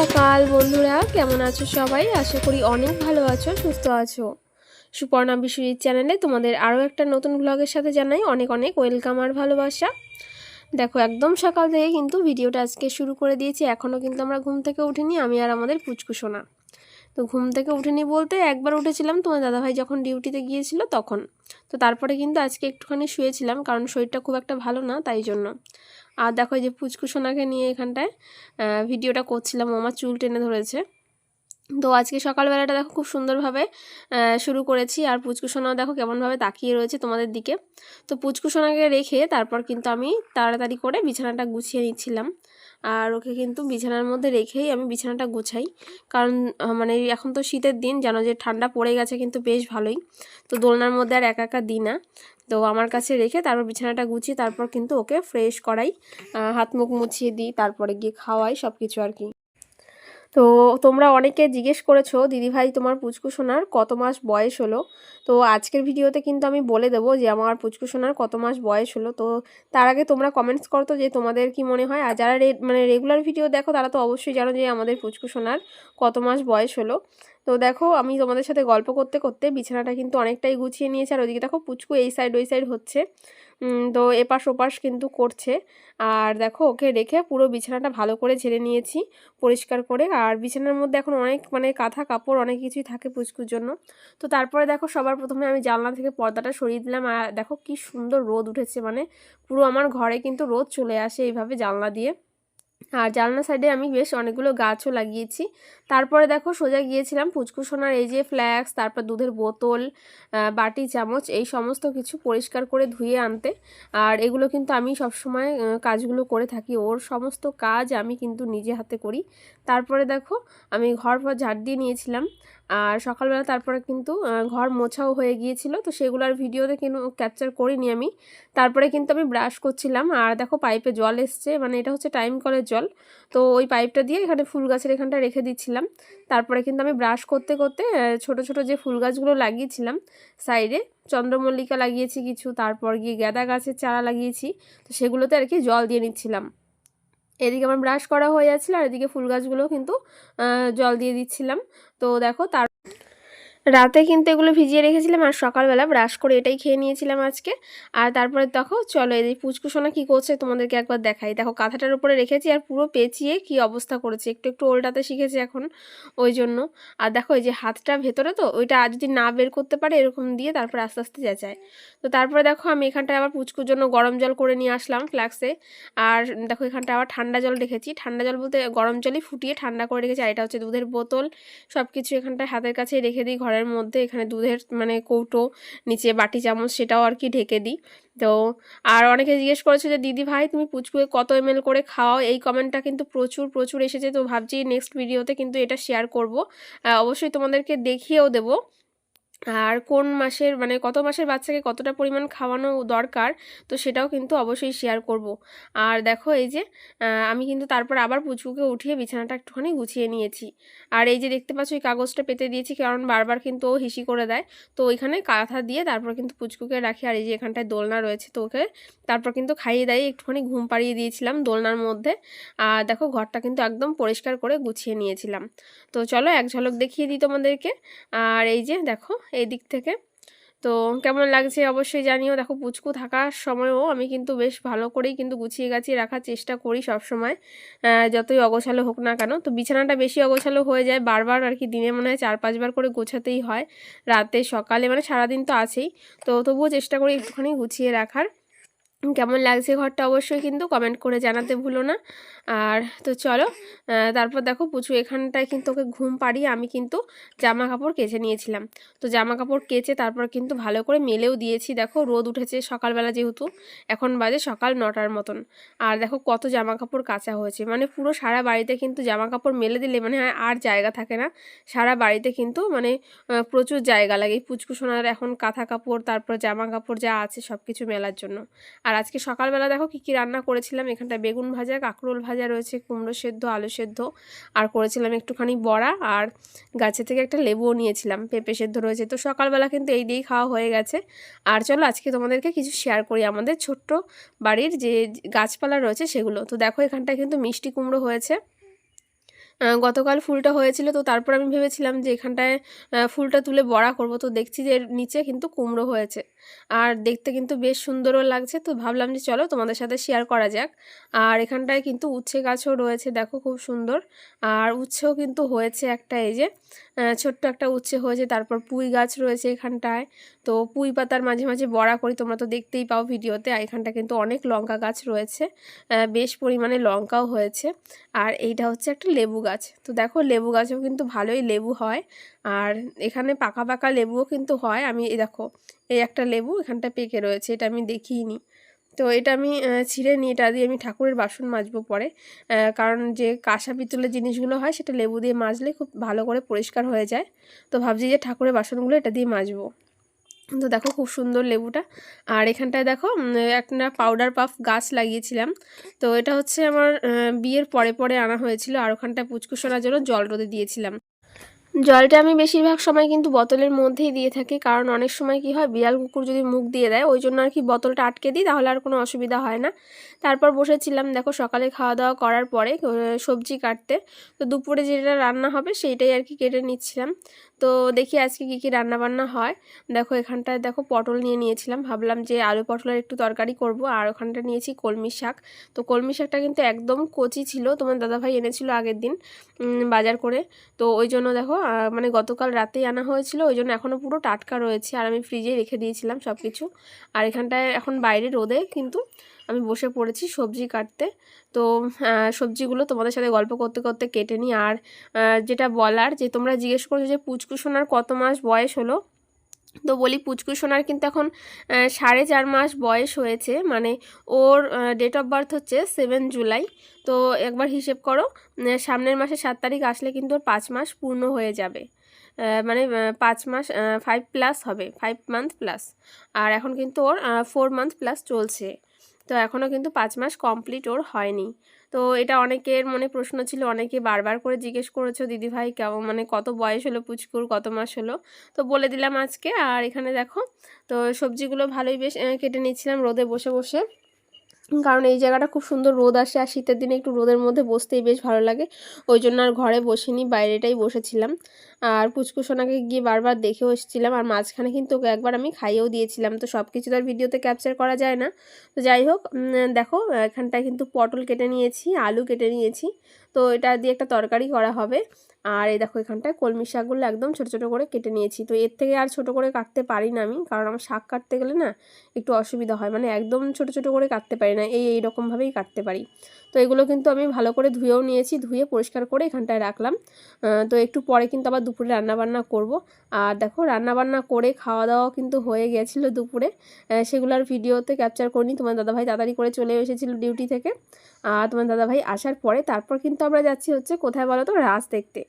সকাল, বন্ধুরা। কেমন আছো সবাই? আশা করি অনেক ভালো আছো, সুস্থ আছো। সুপর্ণা বিশ্বজিৎ চ্যানেলে তোমাদের আরও একটা নতুন ব্লগের সাথে জানাই অনেক অনেক ওয়েলকাম আর ভালোবাসা। দেখো, একদম সকাল থেকে কিন্তু ভিডিওটা আজকে শুরু করে দিয়েছি। এখনও কিন্তু আমরা ঘুম থেকে উঠিনি, আমি আর আমাদের পুচকুসোনা তো ঘুম থেকে উঠিনি বলতে একবার উঠেছিলাম, তোমার দাদাভাই যখন ডিউটিতে গিয়েছিল তখন। তো তারপরে কিন্তু আজকে একটুখানি শুয়েছিলাম, কারণ শরীরটা খুব একটা ভালো না, তাই জন্য। আর দেখো যে পুচকুসোনাকে নিয়ে এখানটায় ভিডিওটা করছিলাম আমার চুল টেনে ধরেছে। তো আজকে সকালবেলাটা দেখো খুব সুন্দরভাবে শুরু করেছি। আর পুচকুসোনাও দেখো কেমনভাবে তাকিয়ে রয়েছে তোমাদের দিকে। তো পুচকুসোনাকে রেখে তারপর কিন্তু আমি তাড়াতাড়ি করে বিছানাটা গুছিয়ে নিচ্ছিলাম। আর ওকে কিন্তু বিছানার মধ্যে রেখেই আমি বিছানাটা গোছাই। কারণ মানে এখন তো শীতের দিন, জানো যে ঠান্ডা পড়ে গেছে কিন্তু বেশ ভালোই। তো দোলনার মধ্যে আর একা একা দিই না। তো আমার কাছে রেখে তারপর বিছানাটা গুছিয়ে তারপর কিন্তু ওকে ফ্রেশ করাই। হাত মুখ মুছিয়ে দিই, তারপরে গিয়ে খাওয়াই সব কিছু আর কি। তো তোমরা অনেকে জিজ্ঞেস করেছ, দিদিভাই তোমার পুচকু সোনার কত মাস বয়স হলো? তো আজকের ভিডিওতে কিন্তু আমি বলে দেবো যে আমার পুচকু সোনার কত মাস বয়স হলো। তো তার আগে তোমরা কমেন্টস করতো যে তোমাদের কি মনে হয়। আর যারা মানে রেগুলার ভিডিও দেখো, তারা তো অবশ্যই জানো যে আমাদের পুচকু সোনার কত মাস বয়স হলো। তো দেখো, আমি তোমাদের সাথে গল্প করতে করতে বিছানাটা কিন্তু অনেকটাই গুছিয়ে নিয়েছি। আর ওইদিকে দেখো পুচকু এই সাইড ওই সাইড হচ্ছে। তো এপাশ ওপাশ কিন্তু করছে। আর দেখো, ওকে রেখে পুরো বিছানাটা ভালো করে ঝেড়ে নিয়েছি পরিষ্কার করে। আর বিছানার মধ্যে এখন অনেক মানে কাঁথা কাপড় অনেক কিছুই থাকে পুচকুর জন্য। তো তারপরে দেখো, সবার প্রথমে আমি জানলা থেকে পর্দাটা সরিয়ে দিলাম। আর দেখো, কি সুন্দর রোদ উঠেছে মানে পুরো আমার ঘরে কিন্তু রোদ চলে আসে এইভাবে জানলা দিয়ে। আর জানলা সাইডে আমি বেশ অনেকগুলো গাছও লাগিয়েছি। তারপরে দেখো সোজা গিয়েছিলাম পুচকু সোনার এই যে ফ্ল্যাক্স তারপর দুধের বোতল বাটি, চামচ এই সমস্ত কিছু পরিষ্কার করে ধুয়ে আনতে। আর এগুলো কিন্তু আমি সবসময় কাজগুলো করে থাকি। ওর সমস্ত কাজ আমি কিন্তু নিজে হাতে করি। তারপরে দেখো আমি ঘর ফর ঝাড় দিয়ে নিয়েছিলাম। আর সকালবেলা তারপরে কিন্তু ঘর মোছাও হয়ে গিয়েছিল, তো সেগুলো আর ভিডিওতে কিন্তু ক্যাপচার করিনি আমি। তারপরে কিন্তু আমি ব্রাশ করছিলাম, আর দেখো পাইপে জল এসছে মানে এটা হচ্ছে টাইম কলের জল। তো ওই পাইপটা দিয়ে এখানে ফুল গাছের এখানটা রেখে দিচ্ছিলাম। তারপরে কিন্তু আমি ব্রাশ করতে করতে ছোট ছোট যে ফুল গাছগুলো লাগিয়েছিলাম সাইডে চন্দ্রমল্লিকা লাগিয়েছি কিছু, তারপর গিয়ে গাঁদা গাছের চারা লাগিয়েছি, তো সেগুলোতে আর কি জল দিয়ে নিচ্ছিলাম। এদিকে আমার ব্রাশ করা হয়ে যাচ্ছিল আর এদিকে ফুল গাছগুলো কিন্তু জল দিয়ে দিচ্ছিলাম। তো দেখো তার রাতে কিন্তু এগুলো ভিজিয়ে রেখেছিলাম আর সকালবেলা ব্রাশ করে এটাই খেয়ে নিয়েছিলাম আজকে। আর তারপরে দেখো, চলো এই পুচকুসোনা কী করছে তোমাদেরকে একবার দেখাই। দেখো, কাঁথাটার উপরে রেখেছি আর পুরো পেঁচিয়ে কি অবস্থা করেছে। একটু একটু ওল্টাতে শিখেছে এখন ওই জন্য। আর দেখো, এই যে হাতটা ভেতরে তো, ওইটা আর যদি না বের করতে পারে এরকম দিয়ে তারপরে আস্তে আস্তে চেঁচায়। তো তারপরে দেখো, আমি এখানটায় আবার পুচকুর জন্য গরম জল করে নিয়ে আসলাম ফ্ল্যাক্সে আর দেখো এখানটা আবার ঠান্ডা জল রেখেছি। ঠান্ডা জল বলতে গরম জলই ফুটিয়ে ঠান্ডা করে রেখেছি। আর এটা হচ্ছে দুধের বোতল। সব কিছু এখানটায় হাতের কাছে রেখে দিই, ঘরের মধ্যে এখানে দুধের মানে কৌটো, নিচে বাটি চামচ সেটাও আর কি ঢেকে দিই। তো আর অনেকে জিজ্ঞেস করেছে যে, দিদি ভাই, তুমি পুচকুয়ে কত এম করে খাওয়াও? এই কমেন্টটা কিন্তু প্রচুর প্রচুর এসেছে। তো ভাবছি নেক্সট ভিডিওতে কিন্তু এটা শেয়ার করব। অবশ্যই তোমাদেরকে দেখিয়েও দেবো। আর কোন মাসের মানে কত মাসের বাচ্চাকে কতটা পরিমাণ খাওয়ানো দরকার, তো সেটাও কিন্তু অবশ্যই শেয়ার করব। আর দেখো এই যে আমি কিন্তু তারপর আবার পুচকুকে উঠিয়ে বিছানাটা একটুখানি গুছিয়ে নিয়েছি। আর এই যে দেখতে পাচ্ছ, এই কাগজটা পেতে দিয়েছি, কারণ বারবার কিন্তু ও হিসি করে দেয়। তো ওইখানে কাঁথা দিয়ে তারপর কিন্তু পুচকুকে রাখি, আর এই যে এখানটায় দোলনা রয়েছে, তো ওকে তারপর কিন্তু খাইয়ে দাইয়ে একটুখানি ঘুম পাড়িয়ে দিয়েছিলাম দোলনার মধ্যে। আর দেখো ঘরটা কিন্তু একদম পরিষ্কার করে গুছিয়ে নিয়েছিলাম। তো চলো এক ঝলক দেখিয়ে দিই তোমাদেরকে। আর এই যে দেখো এই দিক থেকে। তো কেমন লাগছে অবশ্যই জানিও। দেখো পুচকু থাকার সময়ও আমি কিন্তু বেশ ভালো করেই কিন্তু গুছিয়ে গাছিয়ে রাখার চেষ্টা করি সব সময় যতই অগোছালো হোক না কেন। তো বিছানাটা বেশি অগোছালো হয়ে যায়। বারবার আর কি দিনে মনে হয় চার, পাঁচবার করে গোছাতেই হয়। রাতে, সকালে মানে সারাদিন তো আছেই। তো তবুও চেষ্টা করি একটুখানি গুছিয়ে রাখার। কেমন লাগছে ঘরটা অবশ্যই কিন্তু কমেন্ট করে জানাতে ভুলো না। আর তো চলো তারপর দেখো পুচু এখানটায় কিন্তু ওকে ঘুম পাড়িয়ে আমি কিন্তু জামা কাপড় কেচে নিয়েছিলাম। তো জামা কাপড় কেচে তারপর কিন্তু ভালো করে মেলেও দিয়েছি। দেখো রোদ উঠেছে সকালবেলা যেহেতু, এখন বাজে সকাল নটার মতন। আর দেখো কত জামা কাপড় কাচা হয়েছে। মানে পুরো সারা বাড়িতে কিন্তু জামা কাপড় মেলে দিলে মানে আর জায়গা থাকে না। সারা বাড়িতে কিন্তু মানে প্রচুর জায়গা লাগে। পুচকু সোনার এখন কাঁথা কাপড়, তারপর জামা কাপড় যা আছে সব কিছু মেলার জন্য। আর আজকে সকালবেলা দেখো কী কী রান্না করেছিলাম। এখানটা বেগুন ভাজা, কাঁকরোল ভাজা রয়েছে, কুমড়ো সেদ্ধ, আলু সেদ্ধ। আর করেছিলাম একটুখানি বড়া আর গাছে থেকে একটা লেবুও নিয়েছিলাম, পেঁপে সেদ্ধ রয়েছে। তো সকালবেলা কিন্তু এই দিয়েই খাওয়া হয়ে গেছে। আর চলো আজকে তোমাদেরকে কিছু শেয়ার করি। আমাদের ছোট্ট বাড়ির যে গাছপালা রয়েছে সেগুলো। তো দেখো এখানটায় কিন্তু মিষ্টি কুমড়ো হয়েছে। গতকাল ফুলটা হয়েছিল, তো তারপর আমি ভেবেছিলাম যে এখানটায় ফুলটা তুলে বড়া করব। তো দেখছি যে এর নিচে কিন্তু কুমড়ো হয়েছে। আর দেখতে কিন্তু বেশ সুন্দরও লাগছে। তো ভাবলাম যে চলো তোমাদের সাথে শেয়ার করা যাক। আর এখানটায় কিন্তু উচ্ছে গাছও রয়েছে, দেখো খুব সুন্দর। আর উচ্ছেও কিন্তু হয়েছে একটা, এই যে ছোট্ট একটা উচ্ছে হয়েছে, তারপর পুঁই গাছ রয়েছে এখানটায়। তো পুঁই পাতার মাঝে মাঝে বড়া করি, তোমরা তো দেখতেই পাও ভিডিওতে, আর এখানটা কিন্তু অনেক লঙ্কা গাছ রয়েছে। বেশ পরিমাণে লঙ্কাও হয়েছে। আর এইটা হচ্ছে একটা লেবু গাছ। তো দেখো, লেবু গাছেও কিন্তু ভালোই লেবু হয়। আর এখানে পাকা পাকা লেবুও কিন্তু হয়। আমি দেখো, এই একটা লেবু এখানটা পেকে রয়েছে, এটা আমি দেখিনি। তো এটা আমি ছিঁড়ে নিই এটা দিয়ে আমি ঠাকুরের বাসন মাজবো পরে। কারণ যে কাঁসা পিতলের জিনিসগুলো হয় সেটা লেবু দিয়ে মাজলে খুব ভালো করে পরিষ্কার হয়ে যায়। তো ভাবছি যে ঠাকুরের বাসনগুলো এটা দিয়ে মাজবো। তো দেখো খুব সুন্দর লেবুটা। আর এখানটায় দেখো একটা পাউডার পাফ গাছ লাগিয়েছিলাম। তো এটা হচ্ছে আমার বিয়ের পরে পরে আনা হয়েছিল। আর ওখানটায় পুচকুসোনার জন্য জল রোদে দিয়েছিলাম। জলটা আমি বেশিরভাগ সময় কিন্তু বোতলের মধ্যেই দিয়ে থাকি, কারণ অনেক সময় কি হয়, বিড়াল কুকুর যদি মুখ দিয়ে দেয়, ওই জন্য আর কি বোতলটা আটকে দিই, তাহলে আর কোনো অসুবিধা হয় না। তারপর বসেছিলাম, দেখো সকালে খাওয়া দাওয়া করার পরে সবজি কাটতে। তো দুপুরে যেটা রান্না হবে, সেইটাই আর কি কেটে নিচ্ছিলাম। তো দেখি আজকে কী কী রান্না বান্না হয়। দেখো এখানটায় দেখো পটল নিয়ে নিয়েছিলাম। ভাবলাম যে আলু পটলের একটু তরকারি করব। আর ওখানটা নিয়েছি কলমি শাক। তো কলমি শাকটা কিন্তু একদম কচি ছিল। তোমার দাদাভাই এনেছিল আগের দিন বাজার করে। তো ওই জন্য দেখো মানে গতকাল রাতেই আনা হয়েছিল। ওই জন্য এখনও পুরো টাটকা রয়েছে। আর আমি ফ্রিজে রেখে দিয়েছিলাম সব কিছু আর এখানটায় এখন বাইরে রোদে কিন্তু আমি বসে পড়েছি সবজি কাটতে। তো সবজিগুলো তোমাদের সাথে গল্প করতে করতে কেটে নিই। আর যেটা বলার যে, তোমরা জিজ্ঞেস করছ যে পুচকুসোনার কত মাস বয়স হলো? তো বলি পুচকুসোনার কিন্তু এখন সাড়ে চার মাস বয়স হয়েছে। মানে ওর ডেট অফ বার্থ হচ্ছে সেভেন জুলাই তো একবার হিসেব করো সামনের মাসে সাত তারিখ আসলে কিন্তু ওর পাঁচ মাস পূর্ণ হয়ে যাবে। মানে পাঁচ মাস ফাইভ প্লাস হবে ফাইভ মান্থ প্লাস আর এখন কিন্তু ওর ফোর মান্থ প্লাস চলছে। তো এখনও কিন্তু পাঁচ মাস কমপ্লিট ওর হয়নি। তো এটা অনেকের মনে প্রশ্ন ছিল, অনেকে বারবার করে জিজ্ঞেস করেছ দিদিভাই কেমন? মানে কত বয়স হলো পুচকুর? কত মাস হলো? তো বলে দিলাম আজকে। আর এখানে দেখো, তো সবজিগুলো ভালোই বেশ কেটে নিচ্ছিলাম রোদে বসে বসে। কারণ এই জায়গাটা খুব সুন্দর রোদ আসে আর শীতের দিনে একটু রোদের মধ্যে বসতেই বেশ ভালো লাগে। ওই জন্য আর ঘরে বসিনি, বাইরেটাই বসেছিলাম। আর পুচকুসোনাকে গিয়ে বারবার দেখেও এসেছিলাম আর মাঝখানে কিন্তু ওকে একবার আমি খাইয়েও দিয়েছিলাম। তো সব কিছু তো আর ভিডিওতে ক্যাপচার করা যায় না। তো যাই হোক দেখো, এখানটায় কিন্তু পটল কেটে নিয়েছি, আলু কেটে নিয়েছি। তো এটা দিয়ে একটা তরকারি করা হবে। আর এই দেখো এখানটায় কলমি শাকগুলো একদম ছোটো ছোটো করে কেটে নিয়েছি। তো এর থেকে আর ছোটো করে কাটতে পারি না আমি কারণ আমার শাক কাটতে গেলে না একটু অসুবিধা হয়। মানে একদম ছোটো ছোটো করে কাটতে পারি না এই এইরকমভাবেই কাটতে পারি। তো এগুলো কিন্তু আমি ভালো করে ধুয়েও নিয়েছি ধুয়ে পরিষ্কার করে এখানটায় রাখলাম। তো একটু পরে কিন্তু আবার দুপুরে রান্নাবান্না করব। আর দেখো রান্নাবান্না করে খাওয়া দাওয়া কিন্তু হয়ে গেছিল দুপুরে। আহ, সেগুলো আর ভিডিওতে ক্যাপচার করিনি তোমার দাদাভাই তাড়াতাড়ি করে চলে এসেছিল ডিউটি থেকে। আর তোমার দাদাভাই আসার পরে তারপর কিন্তু আমরা যাচ্ছি হচ্ছে, কোথায় বলো তো? রাস দেখতে।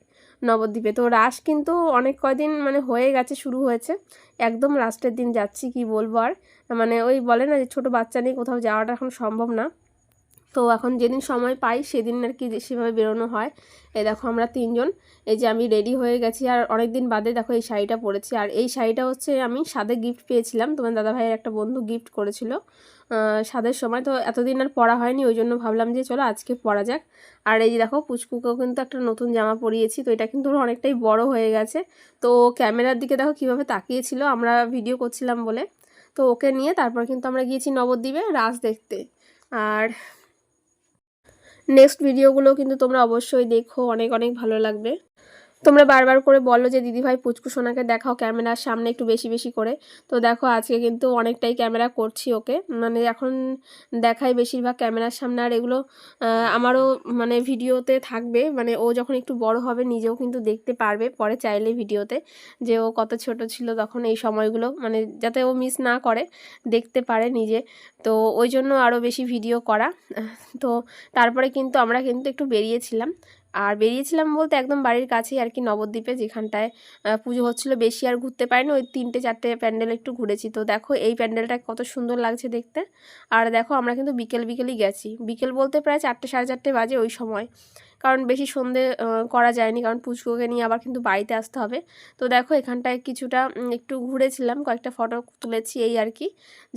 নবদ্বীপে। তো রাস কিন্তু অনেক কয়দিন মানে হয়ে গেছে, শুরু হয়েছে। একদম রাস্টের দিন যাচ্ছি, কি বলব আর? মানে ওই বলে না যে ছোটো বাচ্চা নিয়ে কোথাও যাওয়াটা এখন সম্ভব না। তো এখন যেদিন সময় পাই, সেদিন আর কি সেভাবে বেরোনো হয়। এই দেখো আমরা তিনজন। এই যে আমি রেডি হয়ে গেছি আর অনেক দিন বাদে দেখো এই শাড়িটা পরেছি। আর এই শাড়িটা হচ্ছে আমি সাদে গিফট পেয়েছিলাম। তোমার দাদা ভাইয়ের একটা বন্ধু গিফট করেছিল। সাদের সময়। তো এতদিন আর পরা হয়নি, ওই জন্য ভাবলাম যে চলো আজকে পরা যাক। আর এই যে দেখো, পুচকুকেও কিন্তু একটা নতুন জামা পরিয়েছি। তো এটা কিন্তু অনেকটাই বড় হয়ে গেছে। তো ক্যামেরার দিকে দেখো কীভাবে তাকিয়েছিল, আমরা ভিডিও করছিলাম বলে। তো ওকে নিয়ে তারপর কিন্তু আমরা গিয়েছি নবদ্বীপে রাস দেখতে। আর নেক্সট ভিডিওগুলো কিন্তু তোমরা অবশ্যই দেখো অনেক অনেক ভালো লাগবে। তোমরা বারবার করে বলো যে দিদিভাই পুচকু সোনাকে দেখাও ক্যামেরার সামনে একটু বেশি বেশি করে। তো দেখো, আজকে কিন্তু অনেকটাই ক্যামেরা করছি ওকে। মানে এখন দেখাই বেশিরভাগ ক্যামেরার সামনে। আর এগুলো আমারও মানে ভিডিওতে থাকবে। মানে ও যখন একটু বড় হবে, নিজেও কিন্তু দেখতে পারবে পরে চাইলে ভিডিওতে যে, ও কত ছোট ছিল তখন এই সময়গুলো। মানে যাতে ও মিস না করে, দেখতে পারে নিজে। তো ওই জন্য আরও বেশি ভিডিও করা। তো তারপরে কিন্তু আমরা কিন্তু একটু বেরিয়েছিলাম। আর বেরিয়েছিলাম বলতে একদম বাড়ির কাছেই আর কি নবদ্বীপে যেখানটায় পুজো হচ্ছিল। বেশি আর ঘুরতে পারিনি। ওই তিনটে চারটে প্যান্ডেল একটু ঘুরেছি। তো দেখো এই প্যান্ডেলটা কত সুন্দর লাগছে দেখতে। আর দেখো আমরা কিন্তু বিকেল বিকেলই গেছি। বিকেল বলতে প্রায় চারটে, সাড়ে চারটে বাজে ওই সময়। কারণ বেশি সন্ধে করা যায়নি। কারণ পুচকুকে নিয়ে আবার কিন্তু বাড়িতে আসতে হবে। তো দেখো এখানটায় কিছুটা একটু ঘুরেছিলাম, কয়েকটা ফটো তুলেছি এই আর কি,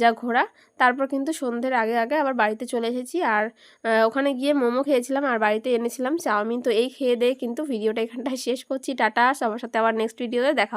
যা ঘোরা। তারপর কিন্তু সন্ধ্যের আগে আগে আবার বাড়িতে চলে এসেছি। আর ওখানে গিয়ে মোমো খেয়েছিলাম আর বাড়িতে এনেছিলাম চাউমিন। তো এই খেয়ে দিয়ে কিন্তু ভিডিওটা এখানটায় শেষ করছি। টাটা, সবার সাথে আবার নেক্সট ভিডিওতে দেখা